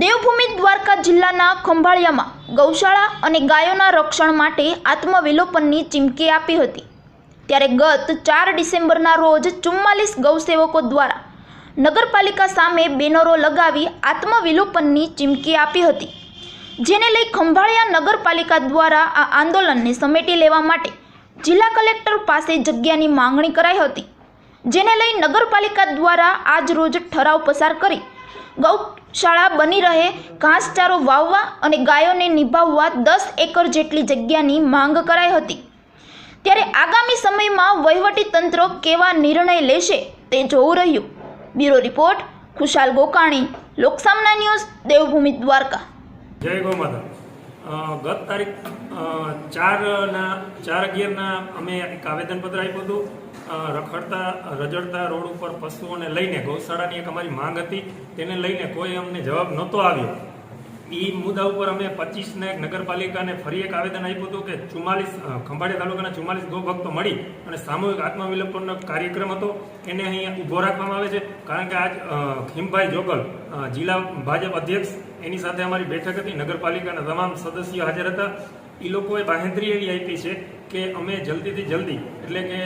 દેવભૂમિ દ્વારકા જિલ્લાના ખંભાળિયામાં ગૌશાળા અને ગાયોના રક્ષણ માટે આત્મવિલોપનની ચીમકી આપી હતી. ત્યારે ગત ચાર ડિસેમ્બરના રોજ ચુમ્માલીસ ગૌસેવકો દ્વારા નગરપાલિકા સામે બેનરો લગાવી આત્મવિલોપનની ચીમકી આપી હતી. જેને લઈ ખંભાળિયા નગરપાલિકા દ્વારા આ આંદોલનને સમેટી લેવા માટે જિલ્લા કલેક્ટર પાસે જગ્યાની માંગણી કરાઈ હતી. જેને લઈ નગરપાલિકા દ્વારા આજ રોજ ઠરાવ પસાર કરી ગૌશાળા બની રહે ઘાસચારો વાવવા અને ગાયોને નિભાવવા દસ એકર જેટલી જગ્યાની માંગ કરાઈ હતી. ત્યારે આગામી સમયમાં વહીવટી તંત્ર કેવા નિર્ણય લેશે તે જોવું રહ્યું. Bureau report Khushal Gokani Loksamna news Devbhumi Dwarka. જય ગૌ માતા અ, ગત તારીખ ચારના, ચાર અગિયારના અમે એક આવેદનપત્ર આપ્યું હતું. રખડતા, રજડતા રોડ ઉપર પશુઓને લઈને ગૌશાળાની એક અમારી માંગ હતી. તેને લઈને કોઈ અમને જવાબ નહોતો આવ્યો. એ મુદ્દા ઉપર અમે પચીસને નગરપાલિકાને ફરી એક આવેદન આપ્યું હતું કે ચુમ્માલીસ ખંભાળિયા તાલુકાના ચુમ્માલીસ ગૌભક્તો મળી અને સામૂહિક આત્મવિલોપનનો કાર્યક્રમ હતો. એને અહીંયા ઊભો રાખવામાં આવે છે. કારણ કે આજ ખીમભાઈ જોગલ જિલ્લા ભાજપ અધ્યક્ષ, એની સાથે અમારી બેઠક હતી. નગરપાલિકાના તમામ સદસ્યો હાજર હતા. એ લોકોએ બાહેંધરી એવી આપી છે કે અમે જલ્દીથી જલ્દી, એટલે કે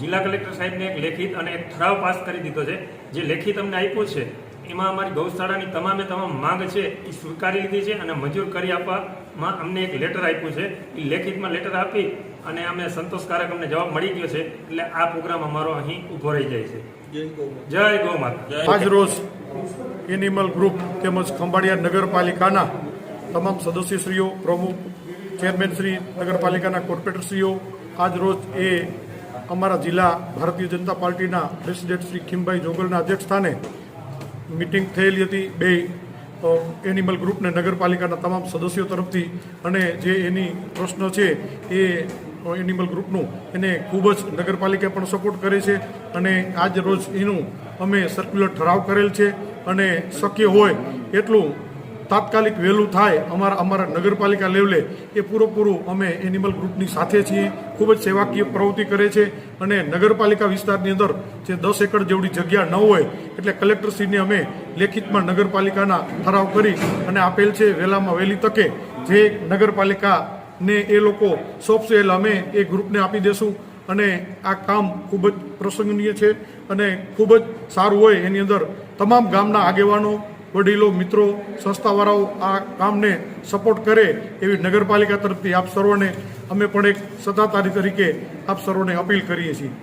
જિલ્લા કલેક્ટર સાહેબને એક લેખિત અને એક ઠરાવ પાસ કરી દીધો છે. જે લેખિત અમને આપ્યો છે એમાં અમારી ગૌશાળાની તમામે તમામ માંગ છે એ સ્વીકારી લીધી છે અને મંજૂર કરી આપવામાં અમને એક લેટર આપ્યું છે. એ લેખિતમાં લેટર આપી અને અમે સંતોષકારક અમને જવાબ મળી ગયો છે એટલે આ પ્રોગ્રામ અમારો અહીં ઊભો રહી જાય છે. જય ગૌ માતા આજ રોજ એનિમલ ગ્રુપ તેમજ ખંભાળિયા નગરપાલિકાના તમામ સદસ્યશ્રીઓ પ્રમુખ ચેરમેન શ્રી નગરપાલિકાના કોર્પોરેટરશ્રીઓ આજ રોજ એ અમારા જિલ્લા ભારતીય જનતા પાર્ટીના પ્રેસિડેન્ટ શ્રી ખીમભાઈ જોગલના અધ્યક્ષસ્થાને મિટિંગ થયેલી હતી બે એનિમલ ગ્રુપને નગરપાલિકાના તમામ સદસ્યો તરફથી. અને જે એની પ્રશ્ન છે એ એનિમલ ગ્રુપનું એને ખૂબ જ નગરપાલિકા પણ સપોર્ટ કરે છે. અને આજ રોજ એનું અમે સર્ક્યુલર ઠરાવ કરેલ છે. અને શક્ય હોય એટલું તાત્કાલિક વહેલું થાય અમારા અમારા નગરપાલિકા લેવલે એ પૂરેપૂરું અમે એનિમલ ગ્રુપની સાથે છીએ, ખૂબ જ સેવાકીય પ્રવૃત્તિ કરે છે અને નગરપાલિકા વિસ્તારની અંદર જે દસ એકર જેવડી જગ્યા ન હોય એટલે કલેક્ટરશ્રીને અમે લેખિતમાં નગરપાલિકાના ઠરાવ કરી અને આપેલ છે વહેલામાં વહેલી તકે જે નગરપાલિકાને એ લોકો સોંપશે એટલે અમે એ ગ્રુપને આપી દેશું અને આ કામ ખૂબ જ પ્રસંગનીય છે અને ખૂબ જ સારું હોય એની અંદર તમામ ગામના આગેવાનો વડીલો, મિત્રો, સંસ્થાવાળાઓ આ કામને સપોર્ટ કરે એવી નગરપાલિકા તરફથી આપ સર્વને અમે પણ એક સત્તાધારી તરીકે આપ સર્વને અપીલ કરીએ છીએ.